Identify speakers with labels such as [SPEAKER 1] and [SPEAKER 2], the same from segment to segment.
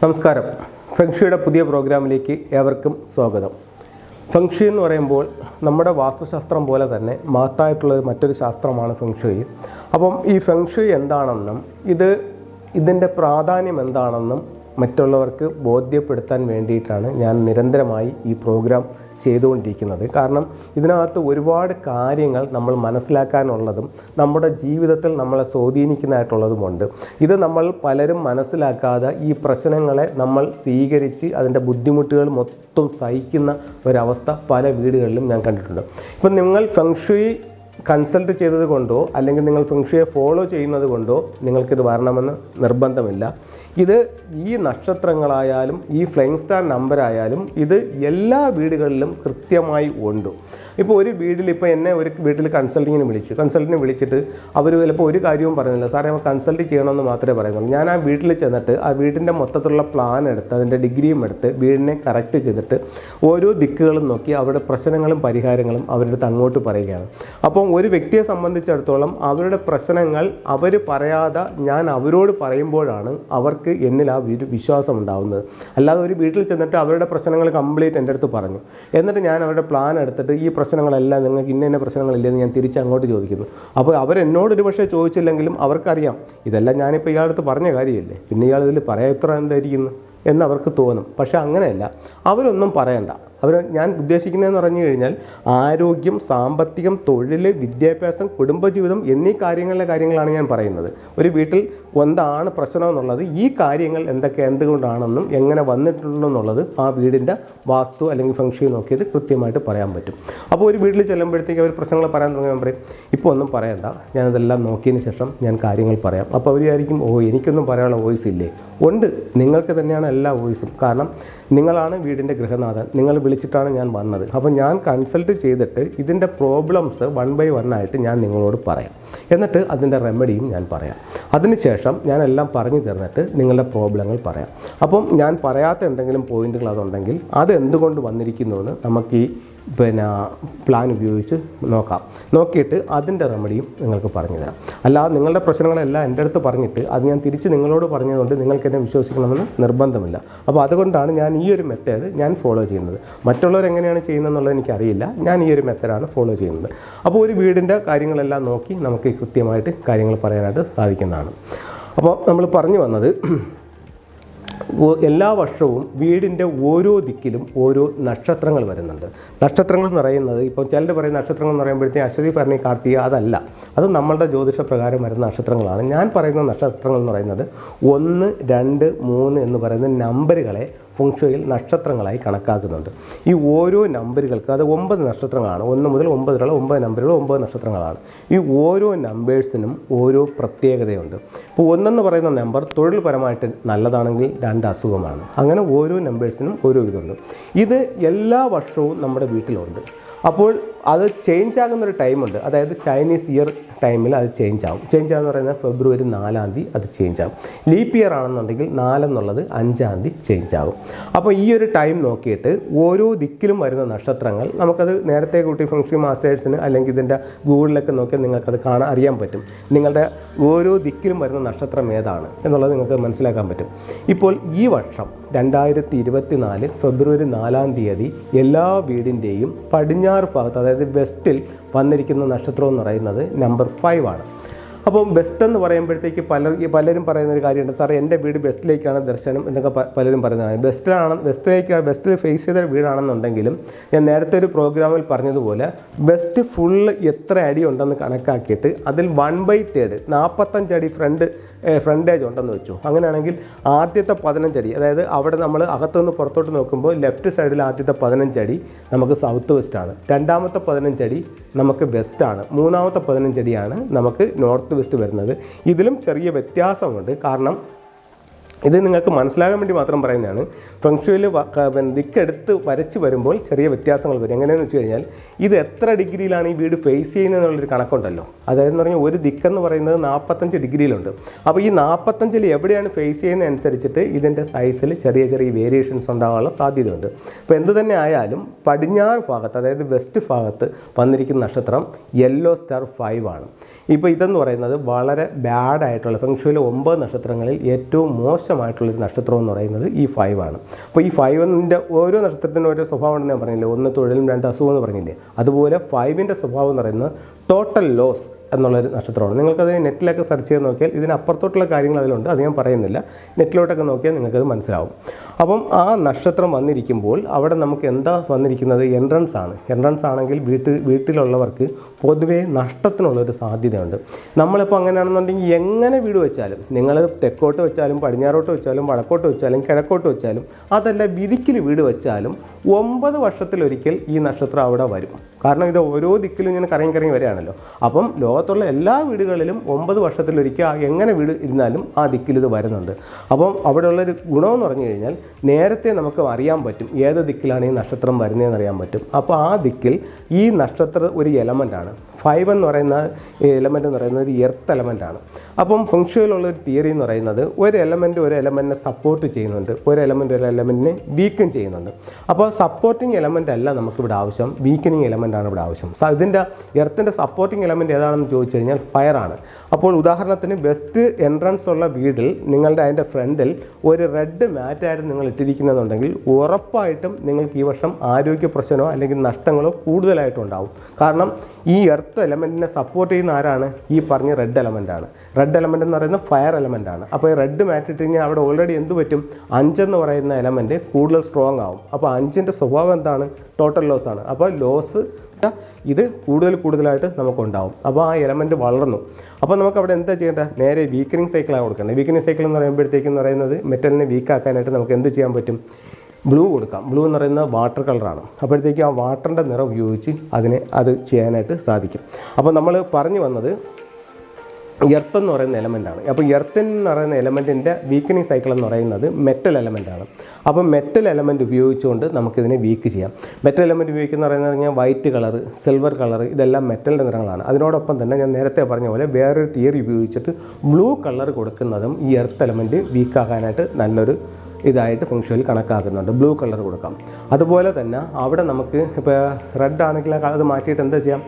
[SPEAKER 1] നമസ്കാരം. ഫെങ്ഷിയുടെ പുതിയ പ്രോഗ്രാമിലേക്ക് ഏവർക്കും സ്വാഗതം. ഫെങ്ഷി എന്ന് പറയുമ്പോൾ നമ്മുടെ വാസ്തുശാസ്ത്രം പോലെ തന്നെ മഹത്തായിട്ടുള്ള മറ്റൊരു ശാസ്ത്രമാണ് ഫെങ്ഷുയി അപ്പം ഈ ഫെങ്ഷുയി എന്താണെന്നും ഇത് ഇതിന്റെ പ്രാധാന്യം എന്താണെന്നും മറ്റുള്ളവർക്ക് ബോധ്യപ്പെടുത്താൻ വേണ്ടിയിട്ടാണ് ഞാൻ നിരന്തരമായി ഈ പ്രോഗ്രാം ചെയ്തുകൊണ്ടിരിക്കുന്നത്. കാരണം ഇതിനകത്ത് ഒരുപാട് കാര്യങ്ങൾ നമ്മൾ മനസ്സിലാക്കാനുള്ളതും നമ്മുടെ ജീവിതത്തിൽ നമ്മളെ സ്വാധീനിക്കുന്നതായിട്ടുള്ളതുമുണ്ട്. ഇത് നമ്മൾ പലരും മനസ്സിലാക്കാതെ ഈ പ്രശ്നങ്ങളെ നമ്മൾ സ്വീകരിച്ച് അതിന്റെ ബുദ്ധിമുട്ടുകൾ മൊത്തം സഹിക്കുന്ന ഒരവസ്ഥ പല വീടുകളിലും ഞാൻ കണ്ടിട്ടുണ്ട്. ഇപ്പം നിങ്ങൾ ഫെങ്ഷുയി കൺസൾട്ട് ചെയ്തത് കൊണ്ടോ അല്ലെങ്കിൽ നിങ്ങൾ ഫെങ്ഷുയെ ഫോളോ ചെയ്യുന്നത് കൊണ്ടോ നിങ്ങൾക്കിത് വരണമെന്ന് നിർബന്ധമില്ല. ഇത് ഈ നക്ഷത്രങ്ങളായാലും ഈ ഫ്ലൈങ് സ്റ്റാർ നമ്പരായാലും ഇത് എല്ലാ വീടുകളിലും കൃത്യമായി ഉണ്ട്. ഇപ്പോൾ ഒരു വീട്ടിൽ ഇപ്പോൾ എന്നെ ഒരു വീട്ടിൽ കൺസൾട്ടിങ്ങിന് വിളിച്ചു. കൺസൾട്ടിന് വിളിച്ചിട്ട് അവർ ചിലപ്പോൾ ഒരു കാര്യവും പറയുന്നില്ല സാറേ കൺസൾട്ട് ചെയ്യണമെന്ന് മാത്രമേ പറയുന്നുള്ളൂ. ഞാൻ ആ വീട്ടിൽ ചെന്നിട്ട് ആ വീടിന്റെ മൊത്തത്തിലുള്ള പ്ലാൻ എടുത്ത് അതിന്റെ ഡിഗ്രിയും എടുത്ത് വീടിനെ കറക്റ്റ് ചെയ്തിട്ട് ഓരോ ദിക്കുകളും നോക്കി അവരുടെ പ്രശ്നങ്ങളും പരിഹാരങ്ങളും അവരുടെ അടുത്ത് അങ്ങോട്ട് പറയുകയാണ്. അപ്പം ഒരു വ്യക്തിയെ സംബന്ധിച്ചിടത്തോളം അവരുടെ പ്രശ്നങ്ങൾ അവർ പറയാതെ ഞാൻ അവരോട് പറയുമ്പോഴാണ് അവർക്ക് എന്നിൽ ആ ഒരു വിശ്വാസം ഉണ്ടാവുന്നത് അല്ലാതെ ഒരു വീട്ടിൽ ചെന്നിട്ട് അവരുടെ പ്രശ്നങ്ങൾ കംപ്ലീറ്റ് എന്റെ അടുത്ത് പറഞ്ഞു. എന്നിട്ട് ഞാൻ അവരുടെ പ്ലാൻ എടുത്തിട്ട് ഈ പ്രശ്നങ്ങളെല്ലാം നിങ്ങൾക്ക് ഇന്ന ഇന്ന പ്രശ്നങ്ങളില്ലെന്ന് ഞാൻ തിരിച്ച് അങ്ങോട്ട് ചോദിക്കുന്നു. അപ്പോൾ അവരെന്നോട് ഒരു പക്ഷേ ചോദിച്ചില്ലെങ്കിലും അവർക്കറിയാം ഇതെല്ലാം ഞാനിപ്പോൾ ഇയാളടുത്ത് പറഞ്ഞ കാര്യമല്ലേ? പിന്നെ ഇയാൾ ഇതിൽ പറയാൻ ഇത്ര എന്തായിരിക്കുന്നു? എന്ന് അവർക്ക് തോന്നും. പക്ഷേ അങ്ങനെയല്ല. അവരൊന്നും പറയണ്ട. അവർ ഞാൻ ഉദ്ദേശിക്കുന്നതെന്ന് പറഞ്ഞു കഴിഞ്ഞാൽ ആരോഗ്യം സാമ്പത്തികം തൊഴിൽ വിദ്യാഭ്യാസം കുടുംബജീവിതം എന്നീ കാര്യങ്ങളിലെ കാര്യങ്ങളാണ് ഞാൻ പറയുന്നത്. ഒരു വീട്ടിൽ എന്താണ് പ്രശ്നം എന്നുള്ളത് ഈ കാര്യങ്ങൾ എന്തൊക്കെ എന്തുകൊണ്ടാണെന്നും എങ്ങനെ വന്നിട്ടുള്ളൂ എന്നുള്ളത് ആ വീടിന്റെ വാസ്തു അല്ലെങ്കിൽ ഫംഗ്ഷൻ നോക്കിയിട്ട് കൃത്യമായിട്ട് പറയാൻ പറ്റും. അപ്പോൾ ഒരു വീട്ടിൽ ചെല്ലുമ്പോഴത്തേക്ക് അവർ പ്രശ്നങ്ങൾ പറയാൻ തുടങ്ങാൻ പറയും ഇപ്പോൾ ഒന്നും പറയണ്ട. ഞാനതെല്ലാം നോക്കിയതിന് ശേഷം ഞാൻ കാര്യങ്ങൾ പറയാം. അപ്പോൾ അവർ വിചാരിക്കും ഓ എനിക്കൊന്നും പറയാനുള്ള വോയിസ് ഇല്ലേ? ഉണ്ട്. നിങ്ങൾക്ക് തന്നെയാണ് എല്ലാ വോയിസും. കാരണം നിങ്ങളാണ് വീടിന്റെ ഗൃഹനാഥൻ. നിങ്ങൾ വിളിച്ചിട്ടാണ് ഞാൻ വന്നത്. അപ്പോൾ ഞാൻ കൺസൾട്ട് ചെയ്തിട്ട് ഇതിന്റെ പ്രോബ്ലംസ് വൺ ബൈ വൺ ആയിട്ട് ഞാൻ നിങ്ങളോട് പറയാം. എന്നിട്ട് അതിന്റെ റെമഡിയും ഞാൻ പറയാം. അതിനുശേഷം ഞാൻ എല്ലാം പറഞ്ഞു തന്നിട്ട് നിങ്ങളുടെ പ്രോബ്ലങ്ങൾ പറയാം. അപ്പം ഞാൻ പറയാത്ത എന്തെങ്കിലും പോയിന്റുകൾ അതുണ്ടെങ്കിൽ അത് എന്തുകൊണ്ട് വന്നിരിക്കുന്നുവെന്ന് നമുക്ക് ഈ പിന്നെ പ്ലാൻ ഉപയോഗിച്ച് നോക്കാം. നോക്കിയിട്ട് അതിന്റെ റെമഡിയും നിങ്ങൾക്ക് പറഞ്ഞു തരാം. അല്ലാതെ നിങ്ങളുടെ പ്രശ്നങ്ങളെല്ലാം എന്റെ അടുത്ത് പറഞ്ഞിട്ട് അത് ഞാൻ തിരിച്ച് നിങ്ങളോട് പറഞ്ഞതുകൊണ്ട് നിങ്ങൾക്ക് എന്നെ വിശ്വസിക്കണമെന്ന് നിർബന്ധമില്ല. അപ്പോൾ അതുകൊണ്ടാണ് ഞാൻ ഈ ഒരു മെത്തേഡ് ഞാൻ ഫോളോ ചെയ്യുന്നത്. മറ്റുള്ളവർ എങ്ങനെയാണ് ചെയ്യുന്നതെന്നുള്ളത് എനിക്കറിയില്ല. ഞാൻ ഈ ഒരു മെത്തേഡാണ് ഫോളോ ചെയ്യുന്നത്. അപ്പോൾ ഒരു വീടിന്റെ കാര്യങ്ങളെല്ലാം നോക്കി നമുക്ക് കൃത്യമായിട്ട് കാര്യങ്ങൾ പറയാനായിട്ട് സാധിക്കുന്നതാണ്. അപ്പോൾ നമ്മൾ പറഞ്ഞു വന്നത് എല്ലാ വർഷവും വീടിന്റെ ഓരോ ദിക്കിലും ഓരോ നക്ഷത്രങ്ങൾ വരുന്നുണ്ട്. നക്ഷത്രങ്ങൾ എന്ന് പറയുന്നത് ഇപ്പോൾ ചിലർ പറയുന്ന നക്ഷത്രങ്ങൾ എന്ന് പറയുമ്പോഴത്തേക്കും അശ്വതി ഭരണി കാർത്തിക അതല്ല. അത് നമ്മളുടെ ജ്യോതിഷ പ്രകാരം വരുന്ന നക്ഷത്രങ്ങളാണ്. ഞാൻ പറയുന്ന നക്ഷത്രങ്ങൾ എന്ന് പറയുന്നത് ഒന്ന് രണ്ട് മൂന്ന് എന്ന് പറയുന്ന നമ്പറുകളെ ഫുങ്ഷയിൽ നക്ഷത്രങ്ങളായി കണക്കാക്കുന്നുണ്ട്. ഈ ഓരോ നമ്പറുകൾക്ക് അത് ഒമ്പത് നക്ഷത്രങ്ങളാണ്. ഒന്ന് മുതൽ ഒമ്പത് വരെയുള്ള ഒമ്പത് നമ്പറുകൾ ഒമ്പത് നക്ഷത്രങ്ങളാണ്. ഈ ഓരോ നമ്പേഴ്സിനും ഓരോ പ്രത്യേകതയുണ്ട്. ഇപ്പോൾ ഒന്നെന്ന് പറയുന്ന നമ്പർ തൊഴിൽപരമായിട്ട് നല്ലതാണെങ്കിൽ രണ്ട് അസുഖമാണ്. അങ്ങനെ ഓരോ നമ്പേഴ്സിനും ഓരോ ഇതുണ്ട്. ഇത് എല്ലാ വർഷവും നമ്മുടെ വീട്ടിലുണ്ട്. അപ്പോൾ അത് ചേഞ്ച് ആകുന്നൊരു ടൈമുണ്ട് അതായത് ചൈനീസ് ഇയർ ടൈമിൽ അത് ചേഞ്ച് ആവും. ചേഞ്ച് ആകുന്ന പറയുന്നത് ഫെബ്രുവരി നാലാം തീയതി അത് ചേഞ്ച് ആവും. ലീപ്പ് ഇയർ ആണെന്നുണ്ടെങ്കിൽ നാലെന്നുള്ളത് അഞ്ചാം തീയതി ചേഞ്ച് ആകും അപ്പോൾ ഈ ഒരു ടൈം നോക്കിയിട്ട് ഓരോ ദിക്കിലും വരുന്ന നക്ഷത്രങ്ങൾ നമുക്കത് നേരത്തെ കൂട്ടി ഫംഗ്ഷൻ മാസ്റ്റേഴ്സിന് അല്ലെങ്കിൽ ഇതിന്റെ ഗൂഗിളിലൊക്കെ നോക്കിയാൽ നിങ്ങൾക്കത് കാണാൻ അറിയാൻ പറ്റും. നിങ്ങളുടെ ഓരോ ദിക്കിലും വരുന്ന നക്ഷത്രം ഏതാണ് എന്നുള്ളത് നിങ്ങൾക്ക് മനസ്സിലാക്കാൻ പറ്റും. ഇപ്പോൾ ഈ വർഷം രണ്ടായിരത്തി ഇരുപത്തി നാല് ഫെബ്രുവരി നാലാം തീയതി എല്ലാ വീടിന്റെയും പടിഞ്ഞാറ് ഭാഗത്ത് അതായത് വെസ്റ്റിൽ വന്നിരിക്കുന്ന നക്ഷത്രം എന്ന് പറയുന്നത് നമ്പർ ഫൈവ് ആണ്. അപ്പം ബെസ്റ്റ് എന്ന് പറയുമ്പോഴത്തേക്ക് പല പലരും പറയുന്ന ഒരു കാര്യമുണ്ട്. സാറേ എന്റെ വീട് ബെസ്റ്റിലേക്കാണ് ദർശനം എന്നൊക്കെ പലരും പറയുന്നതാണ്. ബെസ്റ്റിലാണ് ബെസ്റ്റിലേക്ക് ബെസ്റ്റിൽ ഫേസ് ചെയ്ത വീടാണെന്നുണ്ടെങ്കിലും ഞാൻ നേരത്തെ ഒരു പ്രോഗ്രാമിൽ പറഞ്ഞതുപോലെ ബെസ്റ്റ് ഫുള്ള് എത്ര അടി ഉണ്ടെന്ന് കണക്കാക്കിയിട്ട് അതിൽ വൺ ബൈ തേർഡ് നാൽപ്പത്തഞ്ച് അടി ഫ്രണ്ട് ഫ്രണ്ടേജ് ഉണ്ടെന്ന് വെച്ചു. അങ്ങനെയാണെങ്കിൽ ആദ്യത്തെ പതിനഞ്ചടി അതായത് അവിടെ നമ്മൾ അകത്തുനിന്ന് പുറത്തോട്ട് നോക്കുമ്പോൾ ലെഫ്റ്റ് സൈഡിൽ ആദ്യത്തെ പതിനഞ്ചടി നമുക്ക് സൗത്ത് വെസ്റ്റ് ആണ്. രണ്ടാമത്തെ പതിനഞ്ചടി നമുക്ക് വെസ്റ്റ് ആണ്. മൂന്നാമത്തെ പതിനഞ്ചടിയാണ് നമുക്ക് നോർത്ത് വെസ്റ്റ് വരുന്നത്. ഇതിലും ചെറിയ വ്യത്യാസമുണ്ട്. കാരണം ഇത് നിങ്ങൾക്ക് മനസ്സിലാകാൻ വേണ്ടി മാത്രം പറയുന്നതാണ്. ഫെങ്ഷുവിൽ ദിക്കെടുത്ത് വരച്ച് വരുമ്പോൾ ചെറിയ വ്യത്യാസങ്ങൾ വരും. എങ്ങനെയാണെന്ന് വെച്ച് കഴിഞ്ഞാൽ ഇത് എത്ര ഡിഗ്രിയിലാണ് ഈ വീട് ഫേസ് ചെയ്യുന്നത് എന്നുള്ളൊരു കണക്കുണ്ടല്ലോ. അതായത് എന്ന് പറഞ്ഞാൽ ഒരു ദിക്കെന്ന് പറയുന്നത് നാൽപ്പത്തഞ്ച് ഡിഗ്രിയിലുണ്ട്. അപ്പോൾ ഈ നാൽപ്പത്തഞ്ചിൽ എവിടെയാണ് ഫേസ് ചെയ്യുന്നത് അനുസരിച്ചിട്ട് ഇതിന്റെ സൈസിൽ ചെറിയ ചെറിയ വേരിയേഷൻസ് ഉണ്ടാകാനുള്ള സാധ്യതയുണ്ട്. അപ്പോൾ എന്ത് തന്നെ ആയാലും പടിഞ്ഞാറ് ഭാഗത്ത് അതായത് വെസ്റ്റ് ഭാഗത്ത് വന്നിരിക്കുന്ന നക്ഷത്രം യെല്ലോ സ്റ്റാർ ഫൈവ് ആണ്. ഇപ്പോൾ ഇതെന്ന് പറയുന്നത് വളരെ ബാഡായിട്ടുള്ള ഫെങ്ഷുവിലെ ഒമ്പത് നക്ഷത്രങ്ങളിൽ ഏറ്റവും മോശം മോശമായിട്ടുള്ളൊരു നക്ഷത്രം എന്ന് പറയുന്നത് ഈ ഫൈവ് ആണ്. അപ്പോൾ ഈ ഫൈവിന്റെ ഓരോ നക്ഷത്രത്തിനും ഓരോ സ്വഭാവം ഉണ്ടെന്ന് ഞാൻ പറഞ്ഞില്ലേ? ഒന്ന് തൊഴിലും രണ്ട് അസുഖം എന്ന് പറഞ്ഞില്ലേ? അതുപോലെ ഫൈവിന്റെ സ്വഭാവം എന്ന് പറയുന്നത് ടോട്ടൽ ലോസ് എന്നുള്ളൊരു നക്ഷത്രമാണ്. നിങ്ങൾക്കത് നെറ്റിലൊക്കെ സെർച്ച് ചെയ്ത് നോക്കിയാൽ ഇതിനപ്പുറത്തോട്ടുള്ള കാര്യങ്ങൾ അതിലുണ്ട്. അത് ഞാൻ പറയുന്നില്ല. നെറ്റിലോട്ടൊക്കെ നോക്കിയാൽ നിങ്ങൾക്കത് മനസ്സിലാവും. അപ്പം ആ നക്ഷത്രം വന്നിരിക്കുമ്പോൾ അവിടെ നമുക്ക് എന്താ വന്നിരിക്കുന്നത്? എൻട്രൻസ് ആണ്. എൻട്രൻസ് ആണെങ്കിൽ വീട്ടിൽ വീട്ടിലുള്ളവർക്ക് പൊതുവേ നഷ്ടത്തിനുള്ളൊരു സാധ്യതയുണ്ട്. നമ്മളിപ്പോൾ അങ്ങനെയാണെന്നുണ്ടെങ്കിൽ എങ്ങനെ വീട് വെച്ചാലും നിങ്ങൾ തെക്കോട്ട് വെച്ചാലും പടിഞ്ഞാറോട്ട് വെച്ചാലും വടക്കോട്ട് വെച്ചാലും കിഴക്കോട്ട് വെച്ചാലും അതല്ല വിധിക്കിൽ വീട് വെച്ചാലും ഒമ്പത് വർഷത്തിലൊരിക്കൽ ഈ നക്ഷത്രം അവിടെ വരും. കാരണം ഇത് ഓരോ ദിക്കിലും ഇങ്ങനെ കറങ്ങി കറങ്ങി വരികയാണല്ലോ. അപ്പം ലോകത്തുള്ള എല്ലാ വീടുകളിലും ഒമ്പത് വർഷത്തിലൊരിക്കൽ എങ്ങനെ വീട് ഇരുന്നാലും ആ ദിക്കിൽ ഇത് വരുന്നുണ്ട്. അപ്പം അവിടെയുള്ളൊരു ഗുണമെന്ന് പറഞ്ഞു കഴിഞ്ഞാൽ നേരത്തെ നമുക്ക് അറിയാൻ പറ്റും ഏത് ദിക്കിലാണ് ഈ നക്ഷത്രം വരുന്നതെന്ന് അറിയാൻ പറ്റും. അപ്പോൾ ആ ദിക്കിൽ ഈ നക്ഷത്ര ഒരു എലമെന്റാണ്. ഫൈവ് എന്ന് പറയുന്ന എലമെന്റ് എന്ന് പറയുന്നത് ഒരു എർത്ത് എലമെന്റാണ്. അപ്പം ഫംഗ്ഷനിലുള്ള ഒരു തിയറി എന്ന് പറയുന്നത് ഒരു എലമെന്റ് ഒരു എലമെന്റിനെ സപ്പോർട്ട് ചെയ്യുന്നുണ്ട്. ഒരു എലമെന്റ് ഒരു എലമെന്റിനെ വീക്കും ചെയ്യുന്നുണ്ട്. അപ്പോൾ സപ്പോർട്ടിങ് എലമെന്റ് അല്ല നമുക്കിവിടെ ആവശ്യം. വീക്കനിങ് എലമെന്റ് ആണ് ഇവിടെ ആവശ്യം. ഇതിന്റെ എർത്തിന്റെ സപ്പോർട്ടിങ് എലമെന്റ് ഏതാണെന്ന് ചോദിച്ചു കഴിഞ്ഞാൽ ഫയർ ആണ് അപ്പോൾ ഉദാഹരണത്തിന് വെസ്റ്റ് എൻട്രൻസ് ഉള്ള വീടിൽ നിങ്ങളുടെ അതിന്റെ ഫ്രണ്ടിൽ ഒരു റെഡ് മാറ്റായിട്ട് നിങ്ങൾ ഇട്ടിരിക്കുന്നതുണ്ടെങ്കിൽ ഉറപ്പായിട്ടും നിങ്ങൾക്ക് ഈ വർഷം ആരോഗ്യ പ്രശ്നമോ അല്ലെങ്കിൽ നഷ്ടങ്ങളോ കൂടുതലായിട്ടും ഉണ്ടാവും. കാരണം ഈ എർത്ത് എലമെന്റിനെ സപ്പോർട്ട് ചെയ്യുന്ന ആരാണ്? ഈ പറഞ്ഞ റെഡ് എലമെന്റ് ആണ്. റെഡ് എലമെന്റ് എന്ന് പറയുന്നത് ഫയർ എലമെന്റ് ആണ്. അപ്പോൾ ഈ റെഡ് മാറ്റ് ഇട്ട് കഴിഞ്ഞാൽ അവിടെ ഓൾറെഡി എന്ത് പറ്റും? അഞ്ചെന്ന് പറയുന്ന എലമെന്റ് കൂടുതൽ സ്ട്രോങ് ആവും. അപ്പോൾ അഞ്ചിന്റെ സ്വഭാവം എന്താണ്? ടോട്ടൽ ലോസ് ആണ്. അപ്പോൾ ലോസ് ഇത് കൂടുതൽ കൂടുതലായിട്ട് നമുക്കുണ്ടാവും. അപ്പോൾ ആ എലമെന്റ് വളർന്നു. അപ്പോൾ നമുക്ക് അവിടെ എന്താ ചെയ്യേണ്ടത് നേരെ വീക്കനിങ് സൈക്കിളാണ് കൊടുക്കേണ്ടത്. വീക്കനിങ് സൈക്കിൾ എന്ന് പറയുമ്പോഴത്തേക്കും എന്ന് പറയുന്നത് മെറ്റലിനെ വീക്കാക്കാനായിട്ട് നമുക്ക് എന്ത് ചെയ്യാൻ പറ്റും? ബ്ലൂ കൊടുക്കാം. ബ്ലൂ എന്ന് പറയുന്നത് വാട്ടർ കളറാണ് അപ്പോഴത്തേക്കും ആ വാട്ടറിന്റെ നിറം ഉപയോഗിച്ച് അതിനെ അത് ചെയ്യാനായിട്ട് സാധിക്കും. അപ്പോൾ നമ്മൾ പറഞ്ഞു വന്നത് എർത്ത് എന്ന് പറയുന്ന എലമെന്റാണ് അപ്പോൾ എർത്ത് എന്ന് പറയുന്ന എലമെന്റിന്റെ വീക്കനിങ് സൈക്കിൾ എന്ന് പറയുന്നത് മെറ്റൽ എലമെന്റാണ് അപ്പോൾ മെറ്റൽ എലമെന്റ് ഉപയോഗിച്ചുകൊണ്ട് നമുക്കിതിനെ വീക്ക് ചെയ്യാം. മെറ്റൽ എലമെന്റ് ഉപയോഗിക്കുന്ന പറയുന്നത് കഴിഞ്ഞാൽ വൈറ്റ് കളർ സിൽവർ കളർ ഇതെല്ലാം മെറ്റലിന്റെ നിറങ്ങളാണ്. അതിനോടൊപ്പം തന്നെ ഞാൻ നേരത്തെ പറഞ്ഞ പോലെ വേറൊരു തിയറി ഉപയോഗിച്ചിട്ട് ബ്ലൂ കളർ കൊടുക്കുന്നതും ഈ എർത്ത് എലമെന്റ് വീക്കാകാനായിട്ട് നല്ലൊരു ഇതായിട്ട് ഫംഗ്ഷനിൽ കണക്കാക്കുന്നുണ്ട്. ബ്ലൂ കളർ കൊടുക്കാം. അതുപോലെ തന്നെ അവിടെ നമുക്ക് ഇപ്പോൾ റെഡ് ആണെങ്കിൽ അത് മാറ്റിയിട്ട് എന്താ ചെയ്യാം?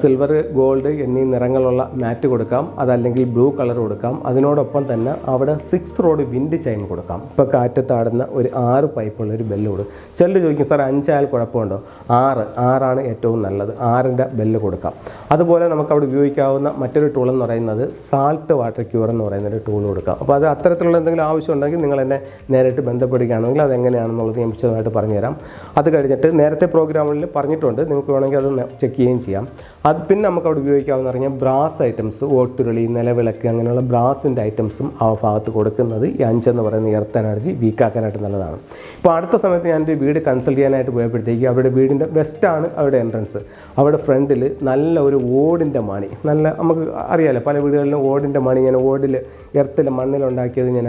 [SPEAKER 1] സിൽവർ ഗോൾഡ് എന്നീ നിറങ്ങളുള്ള മാറ്റ് കൊടുക്കാം. അതല്ലെങ്കിൽ ബ്ലൂ കളർ കൊടുക്കാം. അതിനോടൊപ്പം തന്നെ അവിടെ സിക്സ് റോഡ് വിൻഡ് ചൈൻ കൊടുക്കാം. ഇപ്പോൾ കാറ്റത്താടുന്ന ഒരു ആറ് പൈപ്പുള്ള ഒരു ബെല്ല് കൊടുക്കും ചിലർ ചോദിക്കും സാർ അഞ്ചായാൽ കുഴപ്പമുണ്ടോ? ആറ്. ആറാണ് ഏറ്റവും നല്ലത്. ആറിന്റെ ബെല്ല് കൊടുക്കാം. അതുപോലെ നമുക്ക് അവിടെ ഉപയോഗിക്കാവുന്ന മറ്റൊരു ടൂൾ എന്ന് പറയുന്നത് സാൾട്ട് വാട്ടർ ക്യൂർ എന്ന് പറയുന്ന ഒരു ടൂൾ കൊടുക്കാം. അപ്പോൾ അത് അത്തരത്തിലുള്ള എന്തെങ്കിലും ആവശ്യം ഉണ്ടെങ്കിൽ നിങ്ങൾ എന്നെ നേരിട്ട് ബന്ധപ്പെടുകയാണെങ്കിൽ അതെങ്ങനെയാണെന്നുള്ളത് ഞാൻ വിശദമായിട്ട് പറഞ്ഞുതരാം. അത് കഴിഞ്ഞിട്ട് നേരത്തെ പ്രോഗ്രാമുകളിൽ പറഞ്ഞിട്ടുണ്ട്. നിങ്ങൾക്ക് വേണമെങ്കിൽ അത് ചെക്ക് ചെയ്യുകയും ചെയ്യാം. അത് പിന്നെ നമുക്ക് അവിടെ ഉപയോഗിക്കാവുന്ന പറഞ്ഞാൽ ബ്രാസ് ഐറ്റംസ് ഓട്ടുരുളി നിലവിളക്ക് അങ്ങനെയുള്ള ബ്രാസിന്റെ ഐറ്റംസും ആ ഭാഗത്ത് കൊടുക്കുന്നത് ഈ അഞ്ചെന്ന് പറയുന്ന എർത്ത് എനർജി വീക്കാക്കാനായിട്ട് നല്ലതാണ്. ഇപ്പോൾ അടുത്ത സമയത്ത് ഞാൻ എന്റെ വീട് കൺസൾട്ട് ചെയ്യാനായിട്ട് പോയപ്പോഴത്തേക്ക് അവരുടെ വീടിന്റെ വെസ്റ്റാണ് അവിടെ എൻട്രൻസ് അവിടെ ഫ്രണ്ടിൽ നല്ല ഒരു ഓടിന്റെ മണി. നല്ല നമുക്ക് അറിയാലോ പല വീടുകളിലും ഓടിന്റെ മണി ഞാൻ ഓടിൽ എർത്തിൽ മണ്ണിലുണ്ടാക്കിയത് ഞാൻ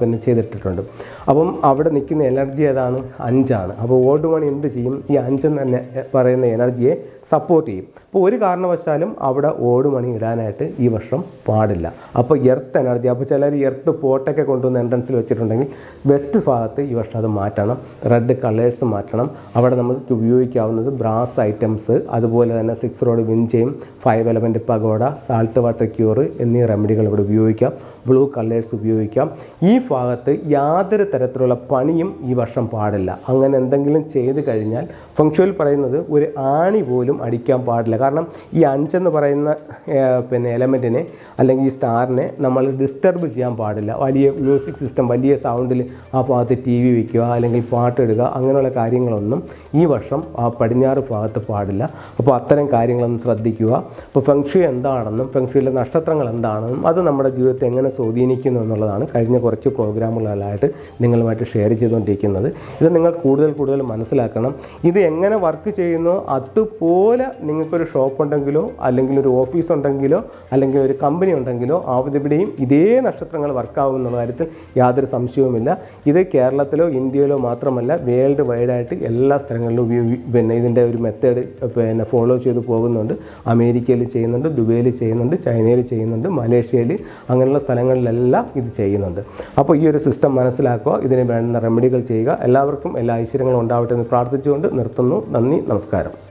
[SPEAKER 1] പിന്നെ ചെയ്തിട്ടിട്ടുണ്ട്. അപ്പം അവിടെ നിൽക്കുന്ന എനർജി ഏതാണ്? അഞ്ചാണ്. അപ്പോൾ ഓട് മണി എന്ത് ചെയ്യും? ഈ അഞ്ചെന്ന് തന്നെ പറയുന്ന എനർജിയെ സപ്പോർട്ട് ചെയ്യും അപ്പോൾ ഒരു കാരണവശാലും അവിടെ ഓട് ഓടുമണി ഇടാനായിട്ട് ഈ വർഷം പാടില്ല. അപ്പോൾ എർത്ത് എനർജി അപ്പോൾ ചിലർ എർത്ത് പോട്ടൊക്കെ കൊണ്ടുവന്ന് എൻട്രൻസിൽ വെച്ചിട്ടുണ്ടെങ്കിൽ വെസ്റ്റ് ഭാഗത്ത് ഈ വർഷം അത് മാറ്റണം. റെഡ് കളേഴ്സ് മാറ്റണം. അവിടെ നമുക്ക് ഉപയോഗിക്കാവുന്നത് ബ്രാസ് ഐറ്റംസ് അതുപോലെ തന്നെ six rod വിഞ്ചയും five element pagoda salt water cure എന്നീ റെമഡികൾ ഇവിടെ ഉപയോഗിക്കാം. ബ്ലൂ കളേഴ്സ് ഉപയോഗിക്കാം. ഈ ഭാഗത്ത് യാതൊരു തരത്തിലുള്ള പണിയും ഈ വർഷം പാടില്ല. അങ്ങനെ എന്തെങ്കിലും ചെയ്ത് കഴിഞ്ഞാൽ ഫംഗ്ഷനിൽ പറയുന്നത് ഒരു ആണി പോലും അടിക്കാൻ പാടില്ല. കാരണം ഈ അഞ്ചെന്ന് പറയുന്ന പിന്നെ എലമെന്റിനെ അല്ലെങ്കിൽ ഈ സ്റ്റാറിനെ നമ്മൾ ഡിസ്റ്റർബ് ചെയ്യാൻ പാടില്ല. വലിയ മ്യൂസിക് സിസ്റ്റം വലിയ സൗണ്ടിൽ ആ ഭാഗത്ത് ടി വി വയ്ക്കുക അല്ലെങ്കിൽ പാട്ടിടുക അങ്ങനെയുള്ള കാര്യങ്ങളൊന്നും ഈ വർഷം ആ പടിഞ്ഞാറ് ഭാഗത്ത് പാടില്ല. അപ്പോൾ അത്തരം കാര്യങ്ങളൊന്നും ശ്രദ്ധിക്കുക. അപ്പോൾ ഫെങ്ഷു എന്താണെന്നും ഫെങ്ഷുയിലെ നക്ഷത്രങ്ങൾ എന്താണെന്നും അത് നമ്മുടെ ജീവിതത്തെ എങ്ങനെ സ്വാധീനിക്കുന്നു എന്നുള്ളതാണ് കഴിഞ്ഞ കുറച്ച് പ്രോഗ്രാമുകളിലായിട്ട് നിങ്ങളുമായിട്ട് ഷെയർ ചെയ്തുകൊണ്ടിരിക്കുന്നത്. ഇത് നിങ്ങൾ കൂടുതൽ കൂടുതൽ മനസ്സിലാക്കണം. ഇത് എങ്ങനെ വർക്ക് ചെയ്യുന്നു അതുപോലെ നിങ്ങൾക്കൊരു ഷോപ്പ് ഉണ്ടെങ്കിലോ അല്ലെങ്കിൽ ഒരു ഓഫീസ് ഉണ്ടെങ്കിലോ അല്ലെങ്കിൽ ഒരു കമ്പനി ഉണ്ടെങ്കിലോ അവിടെയും ഇതേ നക്ഷത്രങ്ങൾ വർക്കാവും എന്നുള്ള കാര്യത്തിൽ യാതൊരു സംശയവുമില്ല. ഇത് കേരളത്തിലോ ഇന്ത്യയിലോ മാത്രമല്ല വേൾഡ് വൈഡായിട്ട് എല്ലാ സ്ഥലങ്ങളിലും പിന്നെ ഇതിന്റെ ഒരു മെത്തേഡ് പിന്നെ ഫോളോ ചെയ്ത് പോകുന്നുണ്ട്. അമേരിക്കയിൽ ചെയ്യുന്നുണ്ട് ദുബൈയിൽ ചെയ്യുന്നുണ്ട് ചൈനയിൽ ചെയ്യുന്നുണ്ട് മലേഷ്യയിൽ അങ്ങനെയുള്ള സ്ഥലങ്ങളിലെല്ലാം ഇത് ചെയ്യുന്നുണ്ട്. അപ്പോൾ ഈ ഒരു സിസ്റ്റം മനസ്സിലാക്കുക ഇതിന് വേണ്ടുന്ന റെമഡികൾ ചെയ്യുക. എല്ലാവർക്കും എല്ലാ ഐശ്വര്യങ്ങളും ഉണ്ടാവട്ടെ എന്ന് പ്രാർത്ഥിച്ചുകൊണ്ട് നിർത്തുന്നു. നന്ദി നമസ്കാരം.